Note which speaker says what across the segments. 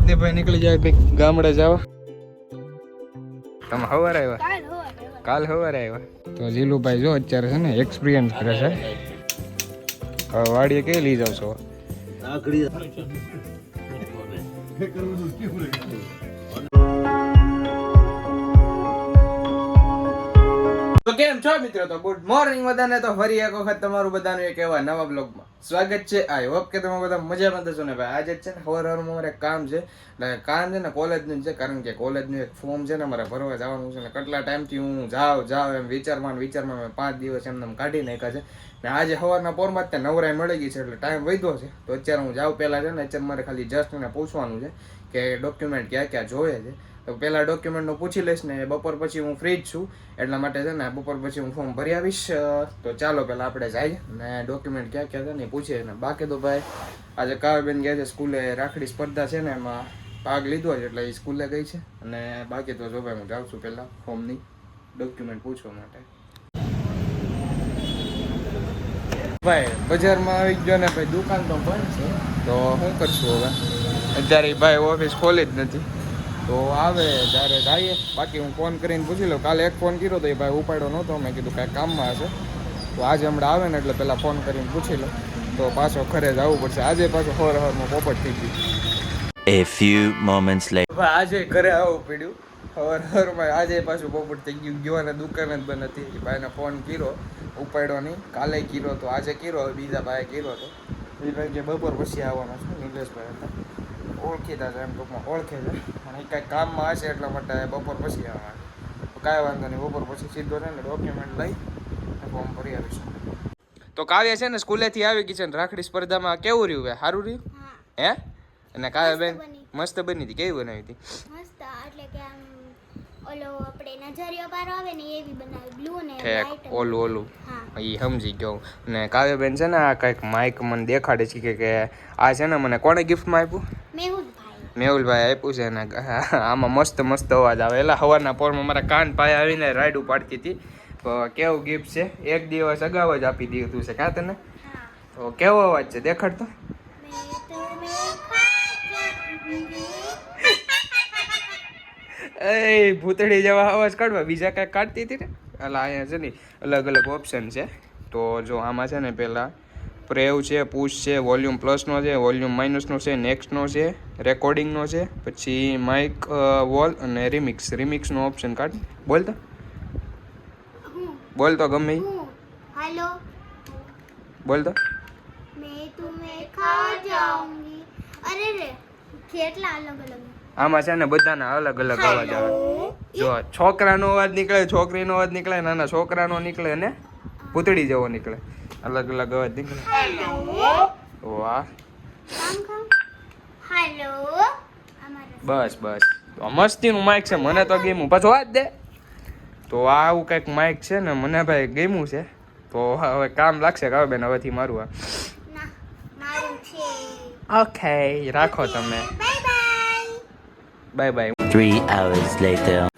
Speaker 1: રતિભાઈ નીકળી જાય ભાઈ ગામડે જાવ. તમે સવારે આવ્યા?
Speaker 2: કાલ
Speaker 1: હવાર સવારે આવ્યા? તો જીલુભાઈ જો અત્યારે છે ને એક્સપિરિયન્સ કરે છે. હવે વાડીએ કઈ લઈ જાવ છો? તો કેમ છો મિત્રો? તો ગુડ મોર્નિંગ બધાને. તો ફરી એક વખત તમારું બધાનું એક એવા નવા બ્લોગમાં સ્વાગત છે આઈ હોપ કે તમે બધા મજામાં થશો ને ભાઈ? આજે છે ને સવાર સવારમાં મારે કામ છે. ને કામ છે ને કોલેજનું છે, કારણ કે કોલેજનું એક ફોર્મ છે ને મારે ભરવા જવાનું છે ને કેટલા ટાઈમથી હું જાઉં જાઉં એમ વિચારમાં ને વિચારમાં પાંચ દિવસ એમને એમ કાઢી નાખ્યા છે. ને આજે સવારના પોરમાં જ તે નવરાય મળી ગઈ છે એટલે ટાઈમ વધ્યો છે. તો અત્યારે હું જાઉં પહેલાં છે ને, અત્યારે મારે ખાલી જસ્ટ એને પૂછવાનું છે કે ડોક્યુમેન્ટ ક્યાં ક્યાં જોવે છે. તો પહેલાં ડોક્યુમેન્ટનું પૂછી લઈશ ને, બપોર પછી હું ફ્રી જ છું. એટલા માટે છે ને, બપોર પછી હું ફોર્મ ભરી આવીશ. તો ચાલો પહેલાં આપણે જઈએ ને ડોક્યુમેન્ટ ક્યાં ક્યાં છે ને પૂછીએ. ને બાકી તો ભાઈ, આજે કાવ્યબેન ગયા છે, સ્કૂલે રાખડી સ્પર્ધા છે ને, એમાં ભાગ લીધો છે. એટલે એ સ્કૂલે ગઈ છે. અને બાકી તો જો ભાઈ, હું જાઉં છું પહેલાં ફોર્મની ડોક્યુમેન્ટ પૂછવા માટે. ભાઈ બજારમાં આવી ગયો ને ભાઈ દુકાન તો બંધ છે. તો શું કરશું હવે? અત્યારે ભાઈ ઓફિસ ખોલી જ નથી. તો આવે જ્યારે જઈએ. બાકી હું ફોન કરીને પૂછી લઉં. કાલે એક ફોન કર્યો તો એ ભાઈ ઉપાડ્યો નહોતો. મેં કીધું કાંઈ કામમાં હશે. તો આજે હમણાં આવે ને એટલે પહેલાં ફોન કરીને પૂછી લઉં. તો પાછો ખરે આવવું પડશે. આજે પાછો હોર હોરમાં પોપટ થઈ ગયું.
Speaker 3: A few moments later.
Speaker 1: આજે ઘરે આવવું પડ્યું. હવાર હવારમાં આજે પાછું પોપટ થઈ ગયું. ગયો અને દુકાન જ બંધ હતી. ભાઈને ફોન કર્યો ઉપાડ્યો નહીં. કાલે કર્યો તો આજે કર્યો હવે બીજા ભાઈએ કર્યો તો. એ ભાઈ કે બપોર પછી આવવાનો છે નિલેશભાઈ હતા. ઓળખીતા છે એમ ટૂંકમાં ઓળખે છે. અને એ કાંઈ કામમાં હશે એટલા માટે બપોર પછી આવવાના કાંઈ વાંધો નહીં બપોર પછી સીધો છે ને ડોક્યુમેન્ટ લઈ ફોર્મ ભરી આવીશું. તો કાવ્ય છે ને સ્કૂલેથી આવી ગઈ છે ને રાખડી સ્પર્ધામાં કેવું રહ્યું ભાઈ? સારું રહ્યું?
Speaker 2: હે.
Speaker 1: અને કાવ્ય બેન. મસ્ત બની હતી. કેવી બનાવી હતી?
Speaker 2: મસ્ત એટલે કે આમ ઓલો આપણે નજરિયો પારો આવે ને એવી બનાવી બ્લુ ને
Speaker 1: ઠેક ઓલું ઓલું. એ સમજી ગયો. ને કાવ્યબેન છે ને આ કંઈક માઇક મને દેખાડે છે કે કે આ છે ને મને કોણે ગિફ્ટમાં આપ્યું?
Speaker 2: મેહુલભાઈ.
Speaker 1: મેહુલભાઈ આપ્યું છે ને આમાં મસ્ત મસ્ત અવાજ આવે. એટલે સવારના પોરમાં મારા કાન પાય આવીને રાઈડ ઉપાડતી હતી. તો કેવું ગિફ્ટ છે? એક દિવસ અગાઉ જ આપી દીધું છે કાં તને? તો કેવો અવાજ છે?
Speaker 2: દેખાડતો?
Speaker 1: એ ભૂતળી જેવા અવાજ કાઢવા. બીજા કાંઈ કાઢતી હતી ને? એટલે અહીંયા છે ને અલગ અલગ ઓપ્શન છે. તો જો આમાં છે ને પહેલાં પ્રેવ છે પુશ છે વોલ્યુમ પ્લસનો છે વોલ્યુમ માઇનસનો છે નેક્સ્ટનો છે રેકોર્ડિંગનો છે પછી માઇક વોલ અને રિમિક્સ રિમિક્સનો ઓપ્શન કાઢ. બોલ તો. બોલ તો ગમે
Speaker 2: હેલો.
Speaker 1: બોલ તો.
Speaker 2: મેં તુમે ખા જાઉંગી અરે રે કેટલા અલગ અલગ
Speaker 1: આમાં છે ને બધાના અલગ અલગ અવાજ આવે. જો છોકરાનો અવાજ નીકળે છોકરીનો અવાજ નીકળે નાના છોકરાનો નીકળે ને પૂતળી જેવો નીકળે. અલગ અલગ અવાજ નીકળે. વાહ. બસ બસ. મસ્તીનું માઇક છે મને તો ગેમું પાછો વાત દે. તો આ આવું કંઈક માઇક છે ને મને ભાઈ ગેમું છે. તો હવે કામ લાગશે કે બેન હવેથી મારું આ. ઓકે રાખો તમે.
Speaker 2: Bye bye
Speaker 3: three hours later.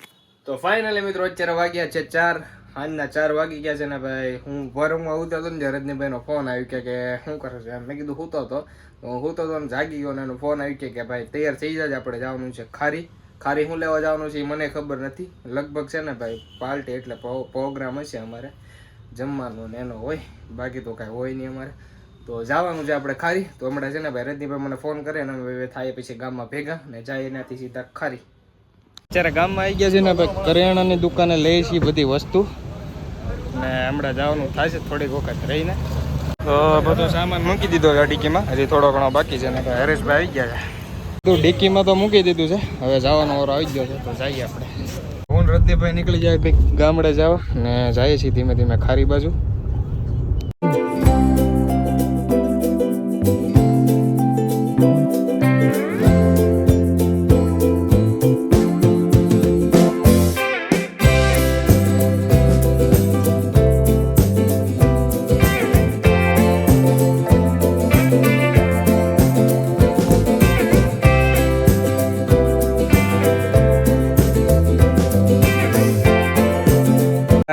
Speaker 1: તો ફાઇનલી મિત્રો અત્યારે વાગ્યા છે ચાર. સાંજના ચાર વાગી ગયા છે ને ભાઈ હું ભરમાં આવતો હતો ને રજનીભાઈનો ફોન આવ્યો કે કે શું કરે છે? એમ મેં કીધું સૂતો હતો. તો હું સૂતો હતો ને જાગી ગયો ને એનો ફોન આવ્યો કે કે ભાઈ તૈયાર થઈ જાય આપણે જવાનું છે ખારી. ખારી શું લેવા જવાનું છે એ મને ખબર નથી. લગભગ છે ને ભાઈ પાર્ટી એટલે પ્રોગ્રામ હશે અમારે. જમવાનો ને એનો હોય. બાકી તો કાંઈ હોય નહીં અમારે. તો જવાનું છે આપણે ખારી. તો હમણાં છે ને ભાઈ રજનીભાઈ મને ફોન કરે ને અમે થાય પછી ગામમાં ભેગા ને જાય એનાથી સીધા ખારી. અત્યારે ગામમાં આવી ગયા છે ને ભાઈ કરિયાણાની દુકાને લઈએ છીએ બધી વસ્તુ. ને હમણાં જવાનું છે થોડીક વખત રહીને. તો બધો સામાન મૂકી દીધો છે ડીકીમાં. હજી થોડો ઘણો બાકી છે ને ભાઈ હરેશભાઈ આવી ગયા છે. બધું ડીકીમાં તો મૂકી દીધું છે. હવે જવાનો વારો આવી ગયો છે. તો જઈએ આપણે. ફોન રજનીભાઈ નીકળી જાય ગામડે જાવ ને જઈએ છીએ ધીમે ધીમે ખારી બાજુ.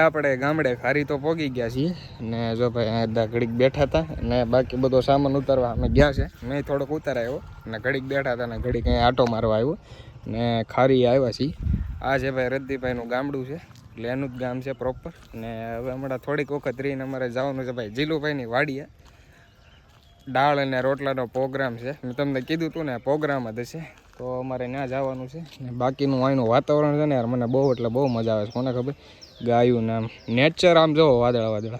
Speaker 1: આપણે ગામડે ખારી તો પોગી ગયા છીએ. ને જો ભાઈ અડધા ઘડીક બેઠા હતા ને બાકી બધો સામાન ઉતારવા અમે ગયા છે. મેં થોડોક ઉતારાયો ને ઘડીક બેઠા હતા ને ઘડીક અહીં આટો મારવા આવ્યો. ને ખારી આવ્યા છીએ. આ છે ભાઈ રદ્દીભાઈનું ગામડું છે. એટલે એનું જ ગામ છે પ્રોપર. ને હવે હમણાં થોડીક વખત રહીને અમારે જવાનું છે ભાઈ જીલુભાઈની વાડીએ. દાળ અને રોટલાનો પ્રોગ્રામ છે. મેં તમને કીધું હતું ને પ્રોગ્રામ જ હશે તો અમારે ત્યાં જવાનું છે. ને બાકીનું અહીંનું વાતાવરણ છે ને યાર મને બહુ એટલે બહુ મજા આવે છે. કોને ખબર? ગાયું ને આમ. નેચર આમ જોવો વાદળા વાદળા.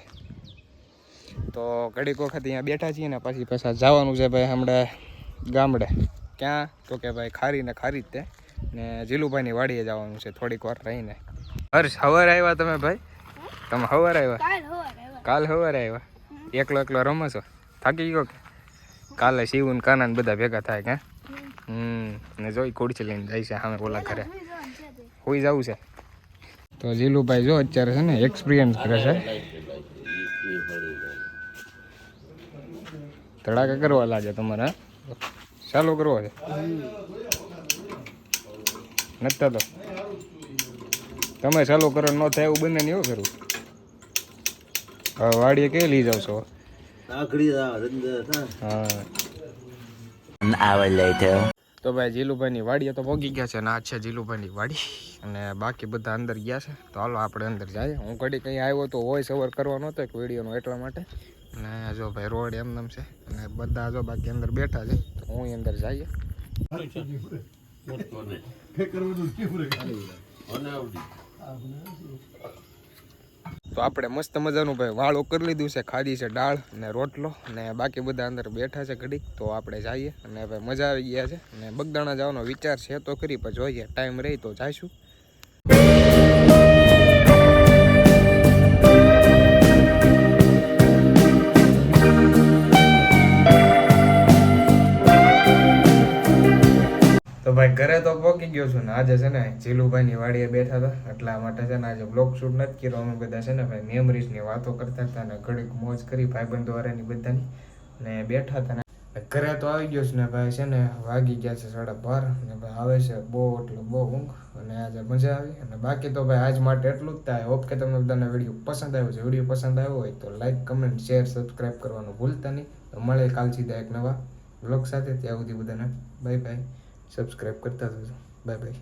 Speaker 1: તો ઘડીક વખત અહીંયા બેઠા છીએ ને પછી પાછા જવાનું છે ભાઈ હમણાં ગામડે. ક્યાં? તો કે ભાઈ ખારી ને ખારી જ તે. ને જીલુભાઈની વાડીએ જવાનું છે થોડીક વાર રહીને. હર્ષ હવાર આવ્યા તમે ભાઈ? તમે હવાર આવ્યા
Speaker 2: કાલ હવાર આવ્યા
Speaker 1: સવારે આવ્યા એકલો એકલો રમો છો? થાકી ગયો કે? કાલે શિવ ને કાના બધા ભેગા થાય કે? હમ ને જોઈ ખુરશી લઈને જાય છે સામે ઓલા ઘરે. હોઈ જવું છે. તો જીલુભાઈ જો અત્યારે છે ને એક્સપિરિયન્સ કરે છે. ધડાકા કરવા લાગે તમારે ચાલુ કરવો છે. નથી તો. તમે ચાલુ કરો ન થાય એવું બંને એવું કરવું હવે વાડીએ કઈ લઈ જાવ છો? હા.
Speaker 3: Hour later.
Speaker 1: તો ભાઈ જીલુભાઈની વાડીએ તો પહોંચી ગયા છે ને આ છે જીલુભાઈની વાડી. અને બાકી બધા અંદર ગયા છે. તો હાલો આપણે અંદર જઈએ. હું ઘડી કંઈ આવ્યો તો વોઇસ ઓવર કરવાનો હતો એક વિડીયોનો એટલા માટે. અને જો ભાઈ રોડ એમ છે. અને બધા જો બાકી અંદર બેઠા છે. તો હું અંદર જઈએ. તો આપણે મસ્ત મજાનું ભાઈ વાળો કરી લીધું છે, ખાધી છે દાળ અને રોટલો અને બાકી બધા અંદર બેઠા છે ઘડીક. તો આપણે જઈએ અને ભાઈ મજા આવી ગયા છે. અને બગદાણા જવાનો વિચાર છે તો ખરી, પણ જોઈએ, ટાઈમ રહી તો જઈશું ઘરે તો પહોંચી ગયો છું ને આજે છે ને જીલુભાઈની વાડીએ બેઠા હતા. એટલા માટે છે ને આજે બ્લોગ શૂટ નથી કર્યો. અમે બધા છે ને ભાઈ મેમરીઝની વાતો કરતા હતા ને ઘડીક મોજ કરી ભાઈબંધો વાળાની બધાની. ને બેઠા હતા ને. ઘરે તો આવી ગયો છું ને ભાઈ છે ને વાગી ગયા છે સાડા બાર. ને ભાઈ આવે છે બહુ એટલે બહુ ઊંઘ. અને આજે મજા આવી. અને બાકી તો ભાઈ આજ માટે એટલું જ થાય. હોપ કે તમને બધાને વીડિયો પસંદ આવ્યો છે. વીડિયો પસંદ આવ્યો હોય તો લાઈક કમેન્ટ શેર સબસ્ક્રાઈબ કરવાનું ભૂલતા નહીં. તો મળે કાલ સીધા એક નવા બ્લોગ સાથે. ત્યાં સુધી બધાને બાય બાય સબસ્ક્રાઈબ કરતા જજો બાય બાય